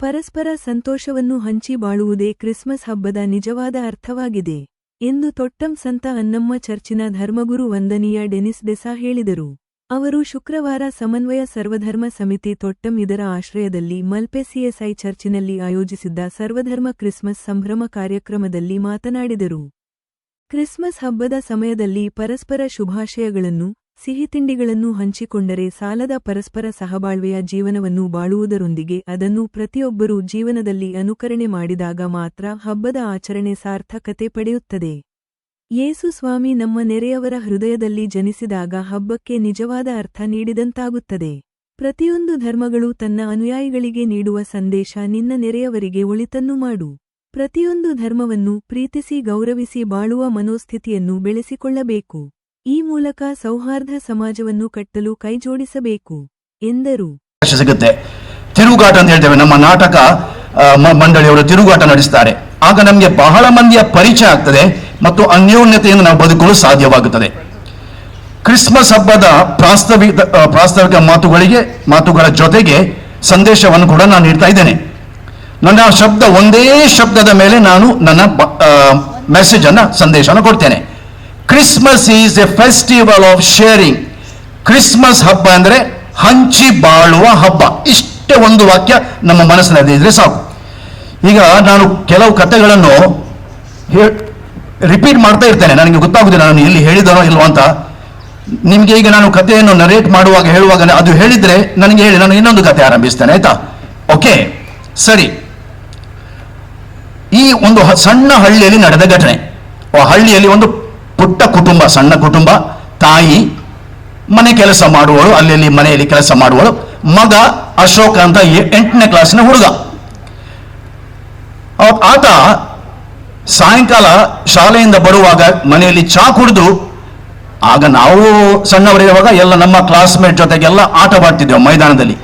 ಪರಸ್ಪರ ಸಂತೋಷವನ್ನು ಹಂಚಿ ಬಾಳುವುದೇ ಕ್ರಿಸ್ಮಸ್ ಹಬ್ಬದ ನಿಜವಾದ ಅರ್ಥವಾಗಿದೆ ಎಂದು ತೊಟ್ಟಂ ಸಂತ ಅನ್ನಮ್ಮ ಚರ್ಚಿನ ಧರ್ಮಗುರು ವಂದನೀಯ ಡೆನಿಸ್ ಡೆಸಾ ಹೇಳಿದರು. ಅವರು ಶುಕ್ರವಾರ ಸಮನ್ವಯ ಸರ್ವಧರ್ಮ ಸಮಿತಿ ತೊಟ್ಟಂ ಇದರ ಆಶ್ರಯದಲ್ಲಿ ಮಲ್ಪೆ ಸಿಎಸ್ಐ ಚರ್ಚಿನಲ್ಲಿ ಆಯೋಜಿಸಿದ್ದ ಸರ್ವಧರ್ಮ ಕ್ರಿಸ್ಮಸ್ ಸಂಭ್ರಮ ಕಾರ್ಯಕ್ರಮದಲ್ಲಿ ಮಾತನಾಡಿದರು. ಕ್ರಿಸ್ಮಸ್ ಹಬ್ಬದ ಸಮಯದಲ್ಲಿ ಪರಸ್ಪರ ಶುಭಾಶಯಗಳನ್ನು ಸಿಹಿತಿಂಡಿಗಳನ್ನು ಹಂಚಿಕೊಂಡರೆ ಸಾಲದ ಪರಸ್ಪರ ಸಹಬಾಳ್ವೆಯ ಜೀವನವನ್ನು ಬಾಳುವುದರೊಂದಿಗೆ ಅದನ್ನು ಪ್ರತಿಯೊಬ್ಬರೂ ಜೀವನದಲ್ಲಿ ಅನುಕರಣೆ ಮಾಡಿದಾಗ ಮಾತ್ರ ಹಬ್ಬದ ಆಚರಣೆ ಸಾರ್ಥಕತೆ ಪಡೆಯುತ್ತದೆ. ಯೇಸು ಸ್ವಾಮಿ ನಮ್ಮ ನೆರೆಯವರ ಹೃದಯದಲ್ಲಿ ಜನಿಸಿದಾಗ ಹಬ್ಬಕ್ಕೆ ನಿಜವಾದ ಅರ್ಥ ನೀಡಿದಂತಾಗುತ್ತದೆ. ಪ್ರತಿಯೊಂದು ಧರ್ಮಗಳು ತನ್ನ ಅನುಯಾಯಿಗಳಿಗೆ ನೀಡುವ ಸಂದೇಶ ನಿನ್ನ ನೆರೆಯವರಿಗೆ ಒಳಿತನ್ನು ಮಾಡು. ಪ್ರತಿಯೊಂದು ಧರ್ಮವನ್ನು ಪ್ರೀತಿಸಿ ಗೌರವಿಸಿ ಬಾಳುವ ಮನೋಸ್ಥಿತಿಯನ್ನು ಬೆಳೆಸಿಕೊಳ್ಳಬೇಕು. ಈ ಮೂಲಕ ಸೌಹಾರ್ದ ಸಮಾಜವನ್ನು ಕಟ್ಟಲು ಕೈಜೋಡಿಸಬೇಕು, ಎಂದರು. ಸಿಗುತ್ತೆ. ತಿರುಗಾಟ ಅಂತ ಹೇಳ್ತೇವೆ. ನಮ್ಮ ನಾಟಕ ಮಂಡಳಿಯವರು ತಿರುಗಾಟ ನಡೆಸ್ತಾರೆ. ಆಗ ನಮಗೆ ಬಹಳ ಮಂದಿಯ ಪರಿಚಯ ಆಗ್ತದೆ ಮತ್ತು ಅನ್ಯೋನ್ಯತೆಯನ್ನು ನಾವು ಬದುಕಲು ಸಾಧ್ಯವಾಗುತ್ತದೆ. ಕ್ರಿಸ್ಮಸ್ ಹಬ್ಬದ ಪ್ರಾಸ್ತಾವಿಕ ಪ್ರಾಸ್ತಾವಿಕ ಮಾತುಗಳಿಗೆ, ಮಾತುಗಳ ಜೊತೆಗೆ ಸಂದೇಶವನ್ನು ಕೂಡ ನಾನು ನೀಡ್ತಾ ಇದ್ದೇನೆ. ನನ್ನ ಶಬ್ದ ಒಂದೇ ಶಬ್ದದ ಮೇಲೆ ನಾನು ನನ್ನ ಮೆಸೇಜ್ ಅನ್ನ, ಸಂದೇಶನ ಕೊಡ್ತೇನೆ. Christmas is a festival of sharing Christmas ಹಬ್ಬ ಅಂದ್ರೆ ಹಂಚಿ ಬಾಳುವ ಹಬ್ಬ. ಇಷ್ಟೇ ಒಂದು ವಾಕ್ಯ ನಮ್ಮ ಮನಸ್ಸಿನಲ್ಲಿ ಇದ್ರೆ ಸಾಕು. ಈಗ ನಾನು ಕೆಲವು ಕಥೆಗಳನ್ನು ರಿಪೀಟ್ ಮಾಡ್ತಾ ಇರ್ತೇನೆ. ನನಗೆ ಗೊತ್ತಾಗುದಿಲ್ಲ ನಾನು ಇಲ್ಲಿ ಹೇಳಿದನೋ ಇಲ್ವೋ ಅಂತ. ನಿಮಗೆ ಈಗ ನಾನು ಕಥೆಯನ್ನು ನರೇಟ್ ಮಾಡುವಾಗ ಹೇಳುವಾಗ ಅದು ಹೇಳಿದ್ರೆ ನನಗೆ ಹೇಳಿ, ನಾನು ಇನ್ನೊಂದು ಕಥೆ ಆರಂಭಿಸ್ತೇನೆ, ಆಯ್ತಾ? ಓಕೆ ಸರಿ. ಈ ಒಂದು ಸಣ್ಣ ಹಳ್ಳಿಯಲ್ಲಿ ನಡೆದ ಘಟನೆ. ಆ ಹಳ್ಳಿಯಲ್ಲಿ ಒಂದು ಪುಟ್ಟ ಕುಟುಂಬ, ಸಣ್ಣ ಕುಟುಂಬ, ತಾಯಿ, ಮನೆ ಕೆಲಸ ಮಾಡುವಳು ಅಲ್ಲಿ ಮನೆಯಲ್ಲಿ ಕೆಲಸ ಮಾಡುವಳು, ಮಗ ಅಶೋಕ ಅಂತ ಎಂಟನೇ ಕ್ಲಾಸಿನ ಹುಡುಗ. ಆತ ಸಾಯಂಕಾಲ ಶಾಲೆಯಿಂದ ಬರುವಾಗ ಮನೆಯಲ್ಲಿ ಚಾ ಕುಡಿದು, ಆಗ ನಾವು ಸಣ್ಣವರಿರುವಾಗ ಎಲ್ಲ ನಮ್ಮ ಕ್ಲಾಸ್ಮೇಟ್ ಜೊತೆಗೆಲ್ಲ ಆಟವಾಡ್ತಿದ್ದೆವು ಮೈದಾನದಲ್ಲಿ.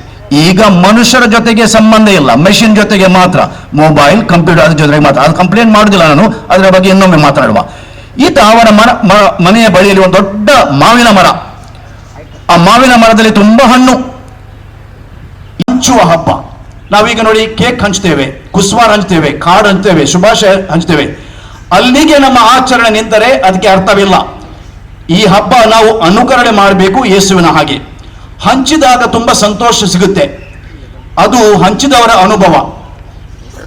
ಈಗ ಮನುಷ್ಯರ ಜೊತೆಗೆ ಸಂಬಂಧ ಇಲ್ಲ ಮೆಷಿನ್ ಜೊತೆಗೆ ಮಾತ್ರ. ಮೊಬೈಲ್ ಕಂಪ್ಯೂಟರ್ ಅದ್ರ ಜೊತೆಗೆ ಮಾತ್ರ. ಅದು ಕಂಪ್ಲೇಂಟ್ ಮಾಡುದಿಲ್ಲ ನಾನು, ಅದರ ಬಗ್ಗೆ ಇನ್ನೊಮ್ಮೆ ಮಾತನಾಡುವ ಈತ ಅವನ ಮನ ಮನೆಯ ಬಳಿಯಲ್ಲಿ ಒಂದು ದೊಡ್ಡ ಮಾವಿನ ಮರ. ಆ ಮಾವಿನ ಮರದಲ್ಲಿ ತುಂಬಾ ಹಣ್ಣು. ಹಂಚುವ ಹಬ್ಬ. ನಾವೀಗ ನೋಡಿ ಕೇಕ್ ಹಂಚ್ತೇವೆ, ಕುಸ್ವಾರ್ ಹಂಚ್ತೇವೆ ಕಾರ್ಡ್ ಹಂಚ್ತೇವೆ, ಶುಭಾಶಯ ಹಂಚ್ತೇವೆ. ಅಲ್ಲಿಗೆ ನಮ್ಮ ಆಚರಣೆ ನಿಂತರೆ ಅದಕ್ಕೆ ಅರ್ಥವಿಲ್ಲ. ಈ ಹಬ್ಬ ನಾವು ಅನುಕರಣೆ ಮಾಡಬೇಕು ಯೇಸುವಿನ ಹಾಗೆ. ಹಂಚಿದಾಗ ತುಂಬಾ ಸಂತೋಷ ಸಿಗುತ್ತೆ. ಅದು ಹಂಚಿದವರ ಅನುಭವ.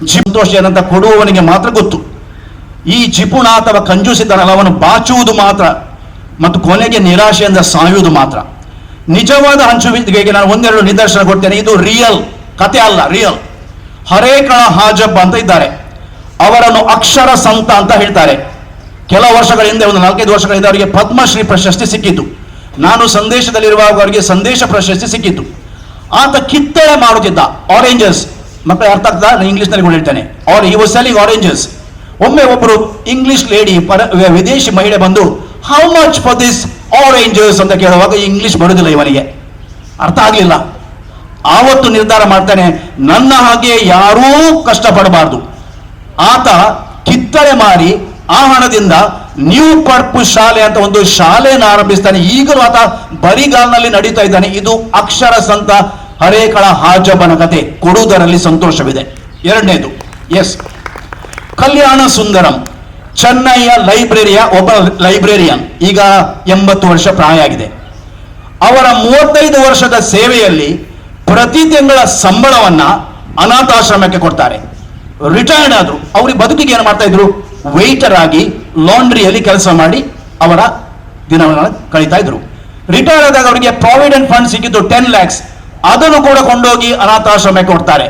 ಸಂತೋಷ ಏನಂತ ಕೊಡುವವನಿಗೆ ಮಾತ್ರ ಗೊತ್ತು. ಈ ಜಿಪುಣ ಅಥವಾ ಅವನು ಬಾಚುವುದು ಮಾತ್ರ ಮತ್ತು ಕೊನೆಗೆ ನಿರಾಶೆಯಿಂದ ಸಾಯುವುದು ಮಾತ್ರ. ನಿಜವಾದ ಹಂಚುವಿಕೆಗೆ ನಾನು ಒಂದೆರಡು ನಿದರ್ಶನ ಕೊಡ್ತೇನೆ. ಇದು ರಿಯಲ್ ಕತೆ ಅಲ್ಲ ರಿಯಲ್ ಹರೇಕಣ ಹಾಜಬ್ ಅಂತ ಇದ್ದಾರೆ. ಅವರನ್ನು ಅಕ್ಷರ ಸಂತ ಅಂತ ಹೇಳ್ತಾರೆ. ಕೆಲವು ವರ್ಷಗಳ ಹಿಂದೆ, ಒಂದು ನಾಲ್ಕೈದು ವರ್ಷಗಳ ಹಿಂದೆ ಅವರಿಗೆ ಪದ್ಮಶ್ರೀ ಪ್ರಶಸ್ತಿ ಸಿಕ್ಕಿತು. ನಾನು ಸಂದೇಶದಲ್ಲಿರುವಾಗ ಅವರಿಗೆ ಸಂದೇಶ ಪ್ರಶಸ್ತಿ ಸಿಕ್ಕಿತು. ಆತ ಕಿತ್ತಳೆ ಮಾಡುತ್ತಿದ್ದ ಆರೆಂಜಸ್ ಮಕ್ಕಳ ಅರ್ಥ ಆಗ್ತದ? ನಾನು ಇಂಗ್ಲಿಷ್ನಲ್ಲಿ ಹೇಳ್ತೇನೆ. ಆರ್ ಈ ವಾಸ್ ಆರೆಂಜಸ್ ಒಮ್ಮೆ ಒಬ್ಬರು ಇಂಗ್ಲಿಷ್ ಲೇಡಿ ಪರ ವಿದೇಶಿ ಮಹಿಳೆ ಬಂದು how much for this oranges ಅಂತ ಕೇಳುವಾಗ ಇಂಗ್ಲಿಷ್ ಬರೋದಿಲ್ಲ ಇವನಿಗೆ. ಅರ್ಥ ಆಗಲಿಲ್ಲ. ಆವತ್ತು ನಿರ್ಧಾರ ಮಾಡ್ತಾನೆ, ನನ್ನ ಹಾಗೆ ಯಾರೂ ಕಷ್ಟಪಡಬಾರ್ದು. ಆತ ಕಿತ್ತಳೆ ಮಾರಿ ಆ ಹಣದಿಂದ ನ್ಯೂ ಪರ್ಪು ಶಾಲೆ ಅಂತ ಒಂದು ಶಾಲೆಯನ್ನು ಆರಂಭಿಸ್ತಾನೆ. ಈಗಲೂ ಆತ ಬರಿಗಾಲ್ನಲ್ಲಿ ನಡೀತಾ ಇದ್ದಾನೆ. ಇದು ಅಕ್ಷರ ಸಂತ ಹರೇಕಳ ಹಾಜಬನ ಕತೆ. ಕೊಡುವುದರಲ್ಲಿ ಸಂತೋಷವಿದೆ. ಎರಡನೇದು ಎಸ್ ಕಲ್ಯಾಣ ಸುಂದರಂ, ಚೆನ್ನೈಯ ಲೈಬ್ರರಿಯ ಒಬ್ಬ ಲೈಬ್ರೇರಿಯನ್, ಈಗ ಎಂಬತ್ತು ವರ್ಷ ಪ್ರಾಯ ಆಗಿದೆ ಅವರ ಮೂವತ್ತೈದು ವರ್ಷದ ಸೇವೆಯಲ್ಲಿ ಪ್ರತಿ ತಿಂಗಳ ಸಂಬಳವನ್ನ ಅನಾಥಾಶ್ರಮಕ್ಕೆ ಕೊಡ್ತಾರೆ. ರಿಟೈರ್ಡ್ ಆದ್ರು, ಅವ್ರಿಗೆ ಬದುಕಿಗೆ ಏನು ಮಾಡ್ತಾ ಇದ್ರು? ವೈಟರ್ ಆಗಿ ಲಾಂಡ್ರಿಯಲ್ಲಿ ಕೆಲಸ ಮಾಡಿ ಅವರ ದಿನಗಳನ್ನು ಕಳೀತಾ ಇದ್ರು. ರಿಟೈರ್ ಆದಾಗ ಅವರಿಗೆ ಪ್ರಾವಿಡೆಂಟ್ ಫಂಡ್ ಸಿಕ್ಕಿದ್ದು ಟೆನ್ ಲ್ಯಾಕ್ಸ್ ಅದನ್ನು ಕೂಡ ಕೊಂಡೋಗಿ ಅನಾಥಾಶ್ರಮಕ್ಕೆ ಕೊಡ್ತಾರೆ.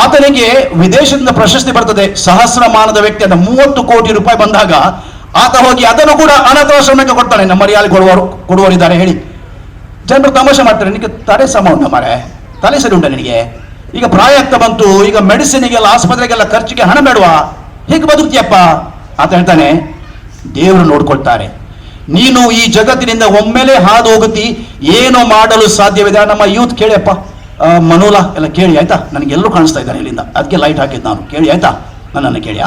ಆತನಿಗೆ ವಿದೇಶದಿಂದ ಪ್ರಶಸ್ತಿ ಬರ್ತದೆ. ಸಹಸ್ರಮಾನದ ವ್ಯಕ್ತಿ ಅಂತ ಮೂವತ್ತು ಕೋಟಿ ರೂಪಾಯಿ ಬಂದಾಗ ಆತ ಹೋಗಿ ಅದನ್ನು ಕೂಡ ಅನಾಥಾಶ್ರಮಕ್ಕೆ ಕೊಡ್ತಾನೆ. ನಮ್ಮ ಮರ್ಯಾದೆ ಕೊಡುವರು ಕೊಡುವರಿದ್ದಾರೆ ಹೇಳಿ. ಜನರು ತಮಾಷೆ ಮಾಡ್ತಾರೆ. ನಿನಗೆ ತಲೆ ಸಮ ಉಂಟ ಮಾರೆ ತಲೆ ಸರಿ ಉಂಟ ನಿನಗೆ? ಈಗ ಪ್ರಾಯ ಆಗ್ತಾ ಬಂತು. ಈಗ ಮೆಡಿಸಿನ್ಗೆಲ್ಲ, ಆಸ್ಪತ್ರೆಗೆಲ್ಲ ಖರ್ಚಿಗೆ ಹಣ ಬೇಡವಾ? ಹೇಗೆ ಬದುಕ್ತಿಯಪ್ಪ? ಆತ ಹೇಳ್ತಾನೆ, ದೇವರು ನೋಡ್ಕೊಳ್ತಾರೆ. ನೀನು ಈ ಜಗತ್ತಿನಿಂದ ಒಮ್ಮೆಲೆ ಹಾದು ಹೋಗುತ್ತಿ ಏನು ಮಾಡಲು ಸಾಧ್ಯವಿದೆ ನಮ್ಮ ಯೂತ್ ಕೇಳಿಯಪ್ಪ ಮನೋಲ ಎಲ್ಲ ಕೇಳಿ, ಆಯ್ತಾ? ನನಗೆ ಎಲ್ಲರೂ ಕಾಣಿಸ್ತಾ ಇದ್ದಾನೆ ಇಲ್ಲಿಂದ. ಅದಕ್ಕೆ ಲೈಟ್ ಹಾಕಿದ್ದು ನಾನು. ಕೇಳಿ, ಆಯ್ತಾ? ನನ್ನನ್ನು ಕೇಳಿ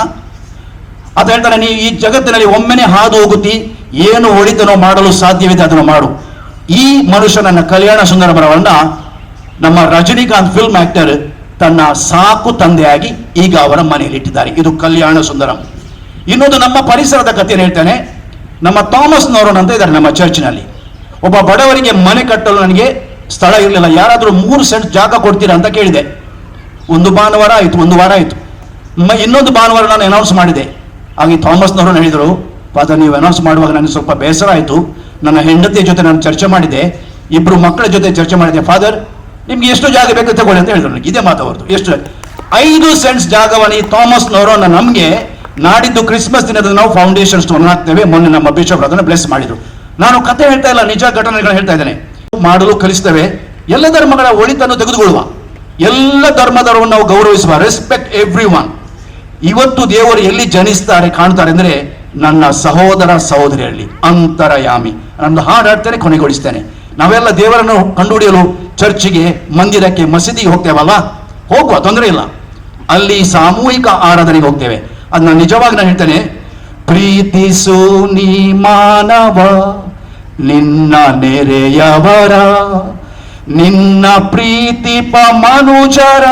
ಆತ ಹೇಳ್ತಾನೆ ನೀವು ಈ ಜಗತ್ತಿನಲ್ಲಿ ಒಮ್ಮೆನೆ ಹಾದು ಹೋಗುತ್ತಿ, ಏನು ಒಳಿತನೋ ಮಾಡಲು ಸಾಧ್ಯವಿದೆ ಅದನ್ನು ಮಾಡು. ಈ ಮನುಷ್ಯನನ್ನ ಕಲ್ಯಾಣ ಸುಂದರಮರವನ್ನ ನಮ್ಮ ರಜನಿಕಾಂತ್ ಫಿಲ್ಮ್ ಆಕ್ಟರ್ ತನ್ನ ಸಾಕು ತಂದೆಯಾಗಿ ಈಗ ಅವರ ಮನೆಯಲ್ಲಿ ಇಟ್ಟಿದ್ದಾರೆ. ಇದು ಕಲ್ಯಾಣ ಸುಂದರಂ. ಇನ್ನೊಂದು ನಮ್ಮ ಪರಿಸರದ ಕಥೆಯನ್ನು ಹೇಳ್ತೇನೆ. ನಮ್ಮ ಥಾಮಸ್ ನೋರೋನ್ ಅಂತ ಇದ್ದಾರೆ ನಮ್ಮ ಚರ್ಚ್ನಲ್ಲಿ ಒಬ್ಬ ಬಡವರಿಗೆ ಮನೆ ಕಟ್ಟಲು ನನಗೆ ಸ್ಥಳ ಇರಲಿಲ್ಲ. ಯಾರಾದರೂ ಮೂರು ಸೆಂಟ್ ಜಾಗ ಕೊಡ್ತೀರಾ ಅಂತ ಕೇಳಿದೆ. ಒಂದು ಭಾನುವಾರ ಆಯಿತು, ಒಂದು ವಾರ ಆಯಿತು. ಇನ್ನೊಂದು ಭಾನುವಾರ ನಾನು ಅನೌನ್ಸ್ ಮಾಡಿದೆ. ಹಾಗೆ ಥಾಮಸ್ನವರು ಹೇಳಿದರು, ಫಾದರ್, ನೀವು ಅನೌನ್ಸ್ ಮಾಡುವಾಗ ನನಗೆ ಸ್ವಲ್ಪ ಬೇಸರ ಆಯಿತು. ನನ್ನ ಹೆಂಡತಿಯ ಜೊತೆ ನಾನು ಚರ್ಚೆ ಮಾಡಿದೆ. ಇಬ್ಬರು ಮಕ್ಕಳ ಜೊತೆ ಚರ್ಚೆ ಮಾಡಿದೆ. ಫಾದರ್, ನಿಮ್ಗೆ ಎಷ್ಟು ಜಾಗ ಬೇಕು ತಗೊಳ್ಳಿ ಅಂತ ಹೇಳಿದ್ರು ನನಗೆ. ಇದೇ ಮಾತಾಡೋದು ಎಷ್ಟು ಐದು ಸೆಂಟ್ಸ್ ಜಾಗವನ್ನು ಈ ಥಾಮಸ್ನವರನ್ನು ನಮಗೆ ನಾಡಿದ್ದು ಕ್ರಿಸ್ಮಸ್ ದಿನದ ನಾವು ಫೌಂಡೇಶನ್ ಸ್ಟೋನ್ ಹಾಕ್ತೇವೆ. ಮೊನ್ನೆ ನಮ್ಮ ಬಿಷಪ್ ಅದನ್ನು ಬ್ಲೆಸ್ ಮಾಡಿದ್ರು. ನಾನು ಕತೆ ಹೇಳ್ತಾ ಇಲ್ಲ, ನಿಜ ಘಟನೆಗಳು ಹೇಳ್ತಾ ಇದ್ದೇನೆ. ಮಾಡಲು ಕಲಿಸ್ತೇವೆ ಎಲ್ಲ ಧರ್ಮಗಳ ಒಳಿತನ್ನು ತೆಗೆದುಕೊಳ್ಳುವ. ಎಲ್ಲ ಧರ್ಮದವರನ್ನು ನಾವು ಗೌರವಿಸುವ. ರೆಸ್ಪೆಕ್ಟ್ ಎವ್ರಿ ಒನ್ ಇವತ್ತು ದೇವರು ಎಲ್ಲಿ ಜನಿಸ್ತಾರೆ, ಕಾಣ್ತಾರೆ ಅಂದ್ರೆ ನನ್ನ ಸಹೋದರ ಸಹೋದರಿಯಲ್ಲಿ ಅಂತರಯಾಮಿ. ನನ್ನ ಹಾಡು ಹಾಡ್ತೇನೆ ಕೊನೆಗೊಳಿಸ್ತೇನೆ. ನಾವೆಲ್ಲ ದೇವರನ್ನು ಕಂಡುಹಿಡಿಯಲು ಚರ್ಚಿಗೆ, ಮಂದಿರಕ್ಕೆ, ಮಸೀದಿಗೆ ಹೋಗ್ತೇವಲ್ಲ? ಹೋಗುವ, ತೊಂದರೆ ಇಲ್ಲ. ಅಲ್ಲಿ ಸಾಮೂಹಿಕ ಆರಾಧನೆಗೆ ಹೋಗ್ತೇವೆ. ಅದನ್ನ ನಿಜವಾಗಿ ನಾನು ಹೇಳ್ತೇನೆ, ಪ್ರೀತಿಸು ನೀ ಮಾನವ. ನಿನ್ನ ನೆರೆಯವರ, ನಿನ್ನ ಪ್ರೀತಿಪ ಮನುಜರ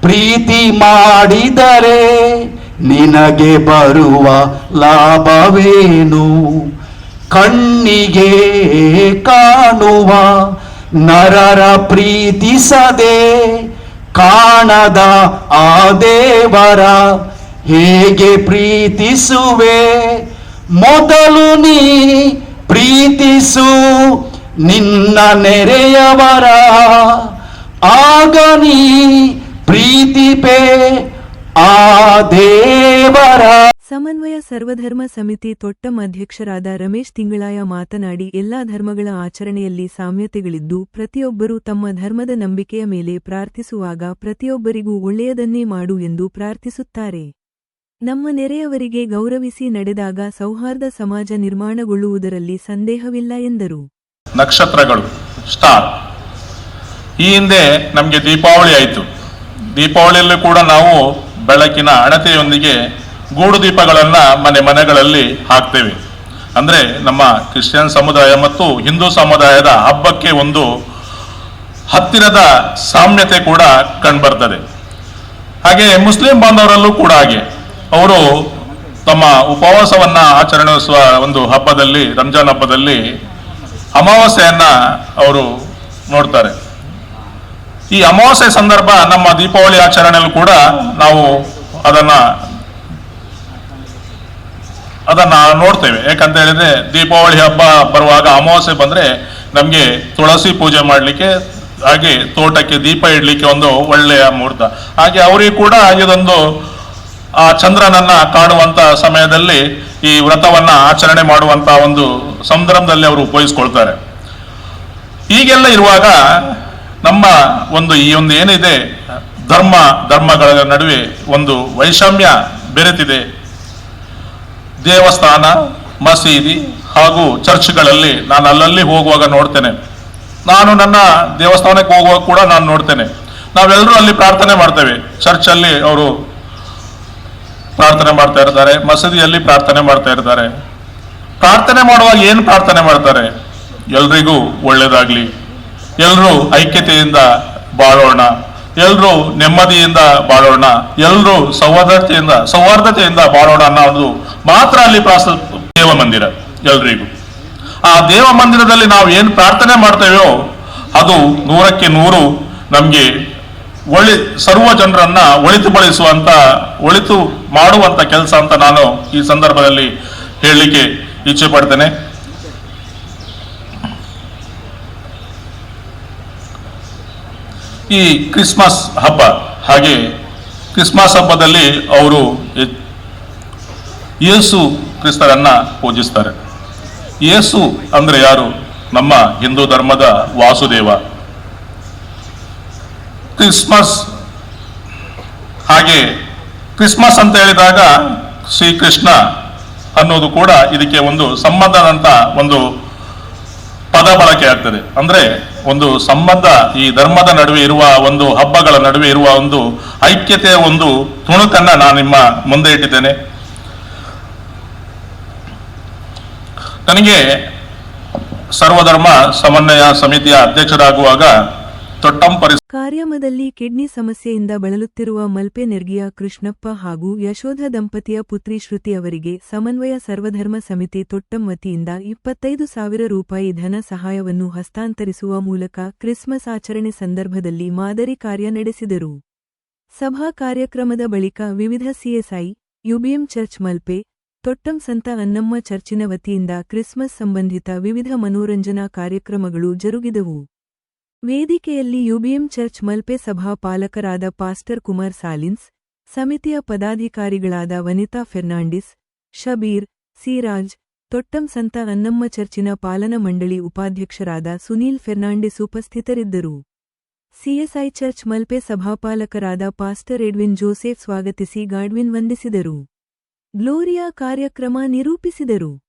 ಪ್ರೀತಿ ಮಾಡಿದರೆ ನಿನಗೆ ಬರುವ ಲಾಭವೇನು? ಕಣ್ಣಿಗೆ ಕಾಣುವ, ನರರ ಪ್ರೀತಿಸದೆ ಕಾಣದ ಆ ದೇವರ ಹೇಗೆ ಪ್ರೀತಿಸುವೆ? ಮೊದಲು ನೀ ಪ್ರೀತಿಸು ನಿನ್ನ ನೆರೆಯವರ. ಆಗ ನೀ ಪ್ರೀತಿಪೆ ಆ ದೇವರ. ಸಮನ್ವಯ ಸರ್ವಧರ್ಮ ಸಮಿತಿ ತೊಟ್ಟಂ ಅಧ್ಯಕ್ಷರಾದ ರಮೇಶ್ ತಿಂಗಳಾಯ ಮಾತನಾಡಿ, ಎಲ್ಲಾ ಧರ್ಮಗಳ ಆಚರಣೆಯಲ್ಲಿ ಸಾಮ್ಯತೆಗಳಿದ್ದು, ಪ್ರತಿಯೊಬ್ಬರೂ ತಮ್ಮ ಧರ್ಮದ ನಂಬಿಕೆಯ ಮೇಲೆ ಪ್ರಾರ್ಥಿಸುವಾಗ ಪ್ರತಿಯೊಬ್ಬರಿಗೂ ಒಳ್ಳೆಯದನ್ನೇ ಮಾಡು ಎಂದು ಪ್ರಾರ್ಥಿಸುತ್ತಾರೆ. ನಮ್ಮ ನೆರೆಯವರಿಗೆ ಗೌರವಿಸಿ ನಡೆದಾಗ ಸೌಹಾರ್ದ ಸಮಾಜ ನಿರ್ಮಾಣಗೊಳ್ಳುವುದರಲ್ಲಿ ಸಂದೇಹವಿಲ್ಲ ಎಂದರು. ನಕ್ಷತ್ರಗಳು ಸ್ಟಾರ್ ಈ ಹಿಂದೆ ನಮಗೆ ದೀಪಾವಳಿ ಆಯಿತು. ದೀಪಾವಳಿಯಲ್ಲೂ ಕೂಡ ನಾವು ಬೆಳಕಿನ ಅಣತೆಯೊಂದಿಗೆ ಗೂಡು ದೀಪಗಳನ್ನು ಮನೆ ಮನೆಗಳಲ್ಲಿ ಹಾಕ್ತೇವೆ. ಅಂದರೆ ನಮ್ಮ ಕ್ರಿಶ್ಚಿಯನ್ ಸಮುದಾಯ ಮತ್ತು ಹಿಂದೂ ಸಮುದಾಯದ ಹಬ್ಬಕ್ಕೆ ಒಂದು ಹತ್ತಿರದ ಸಾಮ್ಯತೆ ಕೂಡ ಕಂಡುಬರ್ತದೆ. ಹಾಗೆ ಮುಸ್ಲಿಂ ಬಾಂಧವರಲ್ಲೂ ಕೂಡ ಹಾಗೆ. ಅವರು ತಮ್ಮ ಉಪವಾಸವನ್ನ ಆಚರಣಿಸುವ ಒಂದು ಹಬ್ಬದಲ್ಲಿ, ರಂಜಾನ್ ಹಬ್ಬದಲ್ಲಿ ಅಮಾವಾಸ್ಯೆಯನ್ನ ಅವರು ನೋಡ್ತಾರೆ. ಈ ಅಮಾವಾಸ್ಯೆ ಸಂದರ್ಭ ನಮ್ಮ ದೀಪಾವಳಿ ಆಚರಣೆಯಲ್ಲೂ ಕೂಡ ನಾವು ಅದನ್ನ ಅದನ್ನ ನೋಡ್ತೇವೆ. ಯಾಕಂತ ಹೇಳಿದ್ರೆ ದೀಪಾವಳಿ ಹಬ್ಬ ಬರುವಾಗ ಅಮಾವಾಸ್ಯೆ ಬಂದ್ರೆ ನಮ್ಗೆ ತುಳಸಿ ಪೂಜೆ ಮಾಡ್ಲಿಕ್ಕೆ, ಹಾಗೆ ತೋಟಕ್ಕೆ ದೀಪ ಇಡ್ಲಿಕ್ಕೆ ಒಂದು ಒಳ್ಳೆಯ ಮುಹೂರ್ತ. ಹಾಗೆ ಅವರಿಗೂ ಕೂಡ ಇದೊಂದು ಆ ಚಂದ್ರನನ್ನ ಕಾಣುವಂತ ಸಮಯದಲ್ಲಿ ಈ ವ್ರತವನ್ನ ಆಚರಣೆ ಮಾಡುವಂತ ಒಂದು ಸಂದರ್ಭದಲ್ಲಿ ಅವರು ಉಪಯೋಗಿಸ್ಕೊಳ್ತಾರೆ. ಹೀಗೆಲ್ಲ ಇರುವಾಗ ನಮ್ಮ ಒಂದು ಈ ಒಂದು ಏನಿದೆ, ಧರ್ಮ, ಧರ್ಮಗಳ ನಡುವೆ ಒಂದು ವೈಷಮ್ಯ ಬೆರೆತಿದೆ. ದೇವಸ್ಥಾನ, ಮಸೀದಿ ಹಾಗೂ ಚರ್ಚ್ಗಳಲ್ಲಿ ನಾನು ಅಲ್ಲಲ್ಲಿ ಹೋಗುವಾಗ ನೋಡ್ತೇನೆ. ನಾನು ನನ್ನ ದೇವಸ್ಥಾನಕ್ಕೆ ಹೋಗುವಾಗ ಕೂಡ ನಾನು ನೋಡ್ತೇನೆ. ನಾವೆಲ್ಲರೂ ಅಲ್ಲಿ ಪ್ರಾರ್ಥನೆ ಮಾಡ್ತೇವೆ. ಚರ್ಚಲ್ಲಿ ಅವರು ಪ್ರಾರ್ಥನೆ ಮಾಡ್ತಾ ಇರ್ತಾರೆ, ಮಸೀದಿಯಲ್ಲಿ ಪ್ರಾರ್ಥನೆ ಮಾಡ್ತಾ ಇರ್ತಾರೆ. ಪ್ರಾರ್ಥನೆ ಮಾಡುವಾಗ ಏನು ಪ್ರಾರ್ಥನೆ ಮಾಡ್ತಾರೆ? ಎಲ್ರಿಗೂ ಒಳ್ಳೇದಾಗ್ಲಿ. ಎಲ್ಲರೂ ಐಕ್ಯತೆಯಿಂದ ಬಾಳೋಣ. ಎಲ್ಲರೂ ನೆಮ್ಮದಿಯಿಂದ ಬಾಳೋಣ. ಎಲ್ಲರೂ ಸೌಹಾರ್ದತೆಯಿಂದ ಸೌಹಾರ್ದತೆಯಿಂದ ಬಾಳೋಣ ಅನ್ನೋದು ಮಾತ್ರ ಅಲ್ಲಿ ಪ್ರಾಸ, ದೇವ ಮಂದಿರ ಎಲ್ರಿಗೂ. ಆ ದೇವ ಮಂದಿರದಲ್ಲಿ ನಾವು ಏನು ಪ್ರಾರ್ಥನೆ ಮಾಡ್ತೇವೋ ಅದು ನೂರಕ್ಕೆ ನೂರು ನಮಗೆ ಒಳಿ ಸರ್ವ ಜನರನ್ನ ಒಳಿತು ಬಳಸುವಂತ, ಒಳಿತು ಮಾಡುವಂತ ಕೆಲಸ ಅಂತ ನಾನು ಈ ಸಂದರ್ಭದಲ್ಲಿ ಹೇಳಲಿಕ್ಕೆ ಇಚ್ಛೆ ಪಡ್ತೇನೆ. ಈ ಕ್ರಿಸ್ಮಸ್ ಹಬ್ಬ, ಹಾಗೆ ಕ್ರಿಸ್ಮಸ್ ಹಬ್ಬದಲ್ಲಿ ಅವರು ಯೇಸು ಕ್ರಿಸ್ತರನ್ನ ಪೂಜಿಸ್ತಾರೆ. ಯೇಸು ಅಂದ್ರೆ ಯಾರು? ನಮ್ಮ ಹಿಂದೂ ಧರ್ಮದ ವಾಸುದೇವ. ಕ್ರಿಸ್ಮಸ್. ಹಾಗೆ ಕ್ರಿಸ್ಮಸ್ ಅಂತ ಹೇಳಿದಾಗ ಶ್ರೀಕೃಷ್ಣ ಅನ್ನೋದು ಕೂಡ ಇದಕ್ಕೆ ಒಂದು ಸಂಬಂಧದಂತ ಒಂದು ಪದ ಬಳಕೆ ಆಗ್ತದೆ. ಅಂದ್ರೆ ಒಂದು ಸಂಬಂಧ ಈ ಧರ್ಮದ ನಡುವೆ ಇರುವ ಒಂದು ಹಬ್ಬಗಳ ನಡುವೆ ಇರುವ ಒಂದು ಐಕ್ಯತೆಯ ಒಂದು ತುಣುಕನ್ನ ನಾನು ನಿಮ್ಮ ಮುಂದೆ ಇಟ್ಟಿದ್ದೇನೆ. ನನಗೆ ಸರ್ವಧರ್ಮ ಸಮನ್ವಯ ಸಮಿತಿಯ ಅಧ್ಯಕ್ಷರಾಗುವಾಗ ಕಾರ್ಯಕ್ರಮದಲ್ಲಿ ಕಿಡ್ನಿ ಸಮಸ್ಯೆಯಿಂದ ಬಳಲುತ್ತಿರುವ ಮಲ್ಪೆ ನೆರ್ಗಿಯ ಕೃಷ್ಣಪ್ಪ ಹಾಗೂ ಯಶೋಧ ದಂಪತಿಯ ಪುತ್ರಿ ಶ್ರುತಿ ಅವರಿಗೆ ಸಮನ್ವಯ ಸರ್ವಧರ್ಮ ಸಮಿತಿ ತೊಟ್ಟಂ ವತಿಯಿಂದ ಇಪ್ಪತ್ತೈದು ಸಾವಿರ ರೂಪಾಯಿ ಧನ ಸಹಾಯವನ್ನು ಹಸ್ತಾಂತರಿಸುವ ಮೂಲಕ ಕ್ರಿಸ್ಮಸ್ ಆಚರಣೆ ಸಂದರ್ಭದಲ್ಲಿ ಮಾದರಿ ಕಾರ್ಯ ನಡೆಸಿದರು. ಸಭಾ ಕಾರ್ಯಕ್ರಮದ ಬಳಿಕ ವಿವಿಧ CSI UBM church Malpe, Tottam ಸಂತ ಅನ್ನಮ್ಮ ಚರ್ಚಿನ ವತಿಯಿಂದ ಕ್ರಿಸ್ಮಸ್ ಸಂಬಂಧಿತ ವಿವಿಧ ಮನೋರಂಜನಾ ಕಾರ್ಯಕ್ರಮಗಳು ಜರುಗಿದವು. ವೇದಿಕೆಯಲ್ಲಿ ಯುಬಿಎಂ ಚರ್ಚ್ ಮಲ್ಪೆ ಸಭಾ ಪಾಲಕರಾದ ಪಾಸ್ಟರ್ ಕುಮಾರ್ ಸಾಲಿನ್ಸ್, ಸಮಿತಿಯ ಪದಾಧಿಕಾರಿಗಳಾದ ವನಿತಾ ಫೆರ್ನಾಂಡಿಸ್, ಶಬೀರ್, ಸಿರಾಜ್, ತೊಟ್ಟಂ ಸಂತ ಅನ್ನಮ್ಮ ಚರ್ಚಿನ ಪಾಲನಾ ಮಂಡಳಿ ಉಪಾಧ್ಯಕ್ಷರಾದ ಸುನೀಲ್ ಫೆರ್ನಾಂಡಿಸ್ ಉಪಸ್ಥಿತರಿದ್ದರು. ಸಿಎಸ್ಐ ಚರ್ಚ್ ಮಲ್ಪೆ ಸಭಾಪಾಲಕರಾದ ಪಾಸ್ಟರ್ ಎಡ್ವಿನ್ ಜೋಸೆಫ್ ಸ್ವಾಗತಿಸಿ ಗಾಡ್ವಿನ್ ವಂದಿಸಿದರು. ಗ್ಲೋರಿಯಾ ಕಾರ್ಯಕ್ರಮ ನಿರೂಪಿಸಿದರು.